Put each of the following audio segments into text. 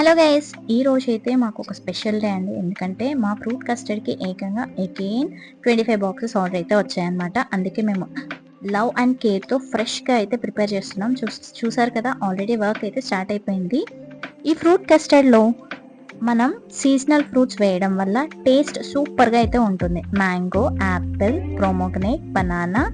Hello guys ఈ రోజు అయితే మాకు ఒక స్పెషల్ డే అండి. ఎందుకంటే మా ఫ్రూట్ కస్టర్డ్కి ఏకంగా again twenty five boxes order అయితే వచ్చాయన్నమాట. అందుకే మేము లవ్ అండ్ కేర్తో ఫ్రెష్గా అయితే ప్రిపేర్ చేస్తున్నాం. చూ చూసారు కదా ఆల్రెడీ వర్క్ అయితే స్టార్ట్ అయిపోయింది. ఈ ఫ్రూట్ కస్టర్డ్లో మనం సీజనల్ ఫ్రూట్స్ వేయడం వల్ల టేస్ట్ సూపర్గా అయితే ఉంటుంది. మ్యాంగో యాపిల్ ప్రోమోగనేట్ బనానా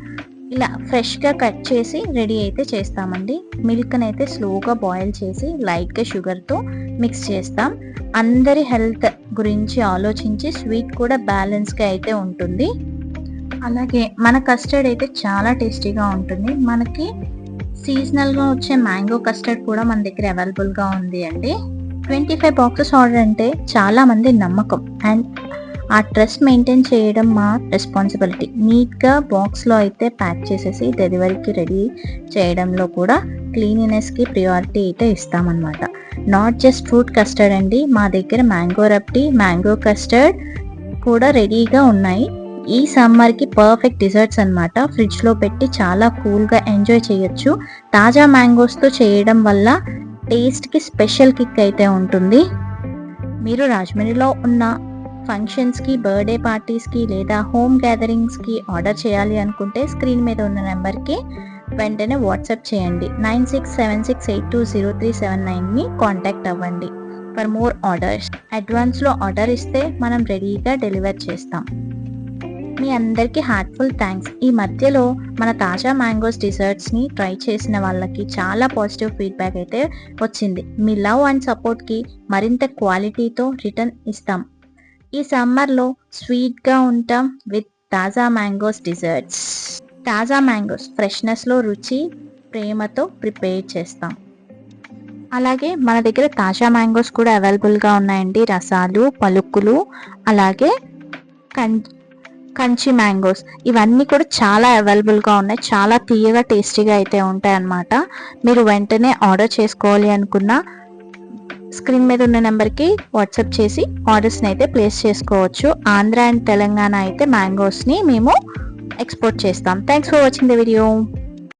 ఇలా ఫ్రెష్గా కట్ చేసి రెడీ అయితే చేస్తామండి. మిల్క్ని అయితే స్లోగా బాయిల్ చేసి లైట్గా షుగర్తో మిక్స్ చేస్తాం. అందరి హెల్త్ గురించి ఆలోచించి స్వీట్ కూడా బ్యాలెన్స్గా అయితే ఉంటుంది. అలాగే మన కస్టర్డ్ అయితే చాలా టేస్టీగా ఉంటుంది. మనకి సీజనల్గా వచ్చే మ్యాంగో కస్టర్డ్ కూడా మన దగ్గర అవైలబుల్గా ఉంది అండి. ట్వంటీ ఫైవ్ బాక్సెస్ ఆర్డర్ అంటే చాలామంది నమ్మకం. అండ్ ఆ ట్రస్ట్ మెయింటైన్ చేయడం మా రెస్పాన్సిబిలిటీ. నీట్గా బాక్స్లో అయితే ప్యాక్ చేసేసి డెలివరీకి రెడీ చేయడంలో కూడా క్లీనినెస్కి ప్రియారిటీ అయితే ఇస్తామన్నమాట. నాట్ జస్ట్ ఫ్రూట్ కస్టర్డ్ అండి మా దగ్గర మ్యాంగో రబ్టీ మ్యాంగో కస్టర్డ్ కూడా రెడీగా ఉన్నాయి. ఈ సమ్మర్కి పర్ఫెక్ట్ డిజర్ట్స్ అనమాట ఫ్రిడ్జ్లో పెట్టి చాలా కూల్గా ఎంజాయ్ చేయొచ్చు. తాజా మ్యాంగోస్తో చేయడం వల్ల టేస్ట్కి స్పెషల్ కిక్ అయితే ఉంటుంది. మీరు రాజమండ్రిలో ఉన్న ఫంక్షన్స్కి బర్త్డే పార్టీస్కి లేదా హోమ్ గ్యాదరింగ్స్కి ఆర్డర్ చేయాలి అనుకుంటే స్క్రీన్ మీద ఉన్న నెంబర్కి వెంటనే వాట్సాప్ చేయండి. Nine six seven six eight two zero three seven నైన్ని contact అవ్వండి. ఫర్ మోర్ ఆర్డర్స్ అడ్వాన్స్లో ఆర్డర్ ఇస్తే మనం రెడీగా డెలివర్ చేస్తాం. మీ అందరికీ హార్ట్ఫుల్ థ్యాంక్స్. ఈ మధ్యలో మన తాజా మ్యాంగోస్ డిజర్ట్స్ని ట్రై చేసిన వాళ్ళకి చాలా పాజిటివ్ ఫీడ్బ్యాక్ అయితే వచ్చింది. మీ లవ్ అండ్ సపోర్ట్కి మరింత క్వాలిటీతో రిటర్న్ ఇస్తాం. ఈ సమ్మర్లో స్వీట్గా ఉంటాం విత్ తాజా మ్యాంగోస్ డిజర్ట్స్. తాజా మ్యాంగోస్ ఫ్రెష్నెస్లో రుచి ప్రేమతో ప్రిపేర్ చేస్తాం. అలాగే మన దగ్గర తాజా మ్యాంగోస్ కూడా అవైలబుల్గా ఉన్నాయండి. రసాలు పలుకులు అలాగే కం కంచి మ్యాంగోస్. ఇవన్నీ కూడా చాలా అవైలబుల్గా ఉన్నాయి. చాలా తీయగా టేస్టీగా అయితే ఉంటాయి అన్నమాట మీరు వెంటనే ఆర్డర్ చేసుకోవాలి అనుకున్న స్క్రీన్ మీద ఉన్న నెంబర్కి వాట్సాప్ చేసి ఆర్డర్స్ని అయితే ప్లేస్ చేసుకోవచ్చు. ఆంధ్ర అండ్ తెలంగాణ అయితే మ్యాంగోస్ని మేము ఎక్స్పోర్ట్ చేస్తాం. Thanks for watching the video